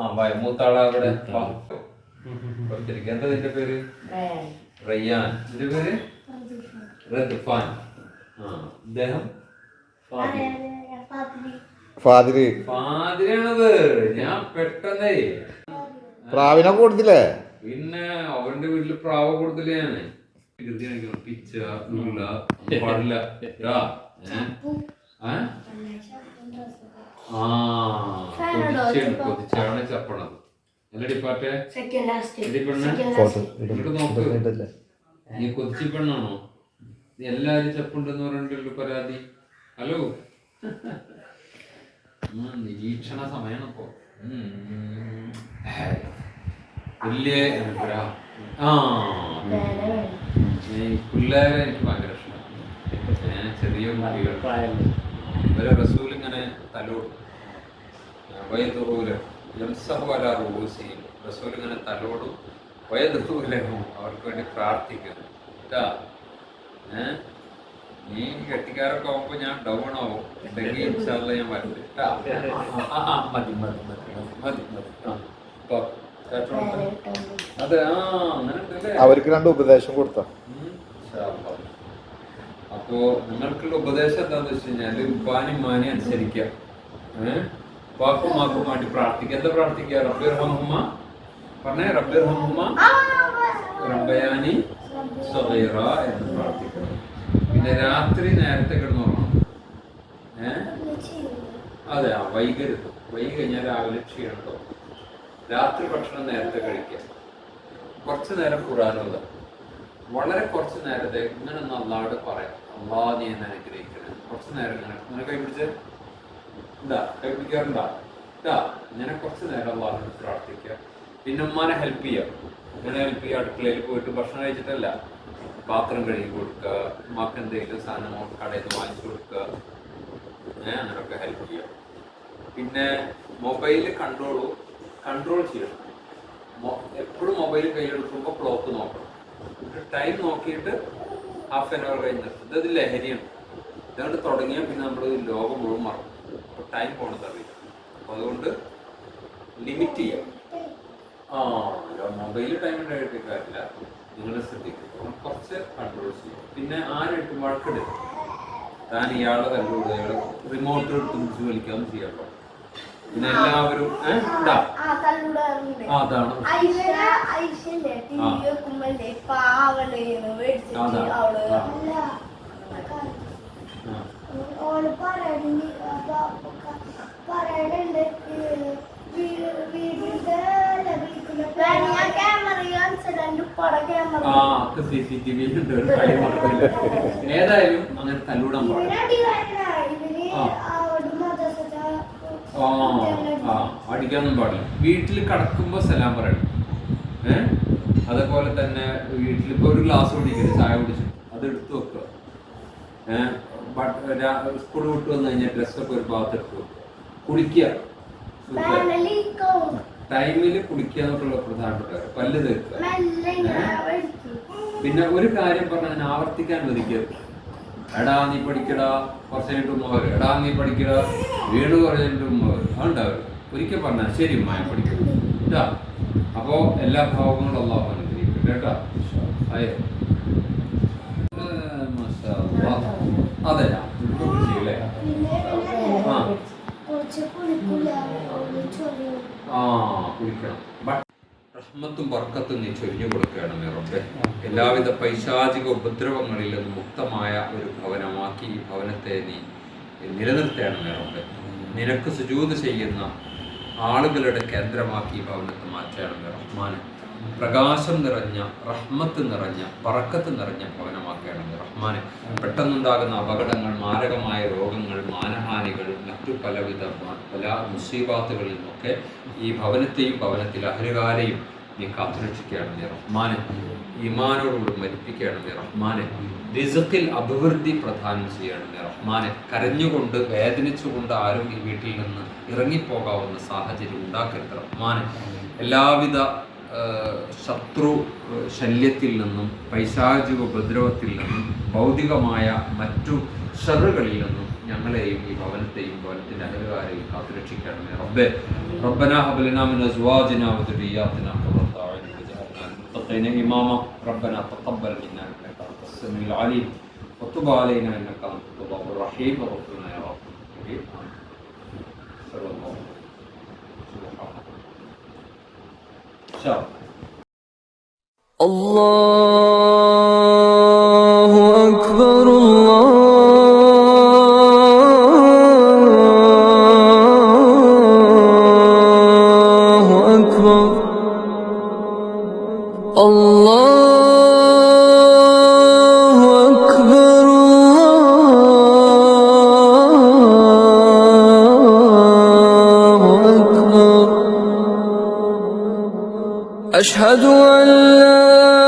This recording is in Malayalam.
ആ മൂത്താള അവിടെ. എന്താ നിന്റെ പേര്? റയ്യാൻ നിന്റെ പേര്? റദ്ഫാൻ. ആ ഇദ്ദേഹം? ഫാദിരി ഫാദിരിയാണത് ഞാൻ പെട്ടെന്നേ. പ്രാവിനെ കൊടുത്തില്ലേ? പിന്നെ അവന്റെ വീട്ടിൽ പ്രാവ കൊടുത്തില്ലേ ഞാൻ? വികൃതി കാണിക്കണം. പിച്ച പാടില്ല. കൊതിച്ചാണ് ചപ്പണത് അല്ലടി പെണ്ണെ? നോക്ക്. നീ കൊച്ചി പെണ്ണാണോ? നീ എല്ലാരും ചപ്പുണ്ടെന്ന് പറഞ്ഞിട്ടുള്ളൂ പരാതി. ഹലോ? നിരീക്ഷണ സമയം ഇപ്പോ. വലിയ അനുഗ്രഹ ആ. പിള്ളേരെ എനിക്ക് ഭയങ്കര ഇഷ്ടമാണ് ചെറിയ കുട്ടികൾ ഇവരെ റസൂൽ ഇങ്ങനെ തലോടും. യംസഹുഅല റൂസിയും റസൂൽ ഇങ്ങനെ തലോടും വയതുറൂലഹും അവർക്ക് വേണ്ടി പ്രാർത്ഥിക്കുന്നു. കേട്ടാ ഏ? നീ കെട്ടിക്കാരൊക്കെ ആവുമ്പോ ഞാൻ ഡൗൺ ആവും. ഉണ്ടെങ്കിൽ ഇൻഷാല്ല ഞാൻ വരും കേട്ടാ ആ, ആ, മതി മതി മതി മതി മതി അതെ ആ അങ്ങനെ അവർക്ക് രണ്ട് ഉപദേശം കൊടുത്ത. അപ്പോ നിങ്ങൾക്കുള്ള ഉപദേശം എന്താന്ന് വെച്ച് കഴിഞ്ഞാൽ ഉപ്പാനും മാനി അനുസരിക്കാം. ഏഹ് വാക്കും വാക്കും വേണ്ടി പ്രാർത്ഥിക്കുക. എന്താ പ്രാർത്ഥിക്കുക? റബ്ബിർ ഹമ്മ പറഞ്ഞേ റബ്ബിർ ഹമ്മ റബ്ബയാനി സഗീറ എന്ന് പ്രാർത്ഥിക്കണം. പിന്നെ രാത്രി നേരത്തെ കിടന്നുറങ്ങണം ഏ? അതെ ആ വൈകരുത്. വൈകി കഴിഞ്ഞാൽ രാവിലെ ക്ഷീണട്ടോ രാത്രി ഭക്ഷണം നേരത്തെ കഴിക്കുക. കുറച്ചു നേരം കൂടാനുള്ളത്. വളരെ കുറച്ച് നേരത്തെ ഇങ്ങനെ നന്നായിട്ട് പറയാം. അള്ളാ നീ എന്നെ അനുഗ്രഹിക്കണേ. കുറച്ച് നേരം ഇങ്ങനെ ഇങ്ങനെ കൈ ഇതാ കൈ പിടിക്കാറുണ്ടാ ഇതാ ഇങ്ങനെ കുറച്ച് നേരം അള്ളാഹു പ്രാർത്ഥിക്കുക. പിന്നെ ഉമ്മാനെ ഹെൽപ്പ് ചെയ്യുക. ഉമ്മനെ ഹെൽപ്പ് ചെയ്യുക അടുക്കളയിൽ പോയിട്ട് ഭക്ഷണം കഴിച്ചിട്ടല്ല. പാത്രം കഴുകി കൊടുക്കുക ഉമ്മാക്ക് എന്തെങ്കിലും സാധനം കടയിൽ നിന്ന് വാങ്ങിച്ചു കൊടുക്കുക. ഏ അങ്ങനെയൊക്കെ ഹെൽപ്പ് ചെയ്യുക. പിന്നെ മൊബൈൽ കൺട്രോൾ കൺട്രോൾ ചെയ്യണം. എപ്പോഴും മൊബൈൽ കയ്യിലെടുക്കുമ്പോൾ ക്ലോക്ക് നോക്കണം. ടൈം നോക്കിയിട്ട് ഹാഫ് ആൻ അവർ കഴിഞ്ഞ് നിർത്തും ഇത് ലഹരിയാണ്. ഇതുകൊണ്ട് തുടങ്ങിയാൽ പിന്നെ നമ്മൾ ലോകം മുഴുവൻ മറക്കും. അപ്പോൾ ടൈം പോണത് അറിയില്ല. അപ്പോൾ അതുകൊണ്ട് ലിമിറ്റ് ചെയ്യാം. ആ മൊബൈൽ ടൈം ഉണ്ടായിട്ട് കാര്യമില്ല. നിങ്ങൾ ശ്രദ്ധിക്കും കുറച്ച് കൺട്രോൾ ചെയ്യും. പിന്നെ ആരെടുത്ത് വഴക്കെടുക്കും താൻ ഇയാളെ തല്ലുകൂടുക ഇയാളെ റിമോട്ട് എടുത്ത് പിടിച്ച് വലിക്കാമെന്ന് ചെയ്യാം. പിന്നെ എല്ലാവരും അതാണ്. അതാണ് അതാ. ആ. ആ. ഓൾ പറയണ്ട് പറയണുണ്ട് വീടിന്റെ ക്യാമറ കാണിച്ചിട്ടുണ്ട് പട ക്യാമറ ആ ഒക്കെ സി സി ടി വിയിൽ ഉണ്ട് ഒരു കാര്യം മാത്രമില്ല. ഏതായാലും അങ്ങനെ തല്ലൂടാൻ ആ. അടിക്കാനൊന്നും പാടില്ല. വീട്ടിൽ കടക്കുമ്പോ സലാം പറയണം. ഏ? അതേപോലെ തന്നെ വീട്ടിൽ ഇപ്പൊ ഒരു ഗ്ലാസ് കുടിക്കരുത് ചായ കുടിച്ചു അത് എടുത്തു വെക്കുക. ഏഹ് സ്കൂൾ വിട്ട് വന്നു കഴിഞ്ഞാൽ ഡ്രസ്സൊക്കെ ഒരു ഭാഗത്ത് എടുക്കും കുളിക്കുക. ടൈമിൽ കുളിക്കുക എന്നൊക്കെയുള്ള പ്രധാനപ്പെട്ട കാര്യം. പല്ല് തീർക്കുക ഞാൻ പിന്നെ ഒരു കാര്യം പറഞ്ഞാൽ അതിനെ ആവർത്തിക്കാൻ അനുവദിക്കരുത് എടാ നീ പഠിക്കടാ. കുറച്ച് കഴിഞ്ഞിട്ട് ഉമ്മ വരും. എടാ നീ പഠിക്കടാ. വീണ് കുറച്ച് കഴിഞ്ഞിട്ട് ഉമ്മ വരും. അതുണ്ടാവും ഒരിക്കൽ പറഞ്ഞാൽ ശരി ഉമ്മ ഞാൻ പഠിക്കും. കേട്ടാ അപ്പോ എല്ലാ ഭാവങ്ങളും അള്ളാഹു അനുഗ്രഹിക്കും കേട്ടാ. അയ്യോ ഏ, മാഷാ അല്ലാ. അതെ അല്ലേ ആ. കുളിക്കണം റഹ്മത്തും ബർക്കത്തും നീ ചൊരിഞ്ഞു കൊടുക്കുകയാണ് റബ്ബെ എല്ലാവിധ പൈശാചിക ഉപദ്രവങ്ങളിൽ നിന്ന് മുക്തമായ ഒരു ഭവനമാക്കി ഭവനത്തെ നീ നിലനിർത്തുകയാണ് റബ്ബെ നിനക്ക് സുജൂത് ചെയ്യുന്ന ആളുകളുടെ കേന്ദ്രമാക്കി ഭവനത്തെ മാറ്റുകയാണ് റഹ്മാൻ. പ്രകാശം നിറഞ്ഞ റഹ്മത്ത് നിറഞ്ഞ പറക്കത്ത് നിറഞ്ഞ ഭവനമാക്കുകയാണ് റഹ്മാനെ പെട്ടെന്നുണ്ടാകുന്ന അപകടങ്ങൾ മാരകമായ രോഗങ്ങൾ മാനഹാനികൾ മറ്റു പലവിധ പല മുസീബാത്തുകളിൽ നിന്നൊക്കെ ഈ ഭവനത്തെയും ഭവനത്തിൽ അഹരുകാരെയും നീ കാത്തുരക്ഷിക്കണം നീ റഹ്മാനെ. ഇമാനോടുകൂടി മരിപ്പിക്കണം നീ റഹ്മാനെ. റിസത്തിൽ അഭിവൃദ്ധി പ്രദാനം ചെയ്യണം നീ റഹ്മാനെ. കരഞ്ഞുകൊണ്ട് വേദനിച്ചുകൊണ്ട് ആരും ഈ വീട്ടിൽ നിന്ന് ഇറങ്ങിപ്പോകാവുന്ന സാഹചര്യം ഉണ്ടാക്കരുത് റഹ്മാനെ. എല്ലാവിധ ശത്രു ശല്യത്തിൽ നിന്നും പൈശാചിക ഉപദ്രവത്തിൽ നിന്നും ഭൗതികമായ മറ്റു ഷറുകളിൽ നിന്നും ഞങ്ങളെയും ഈ ഭവനത്തെയും ഭവനത്തിന്റെ അഹലുകാരെയും കാത്തുരക്ഷിക്കണമേ റബ്ബെ. റബ്ബന ഹബലിന മിൻ അസ്വാജിന വദുരിയാത്തിന المتقين إماما. ربنا تقبل منا إنك أنت السميع العليم. وتب علينا إنك أنت التواب الرحيم. وغفرنا يا رب الكريم صلى الله عليه وسلم. الله أشهد أن لا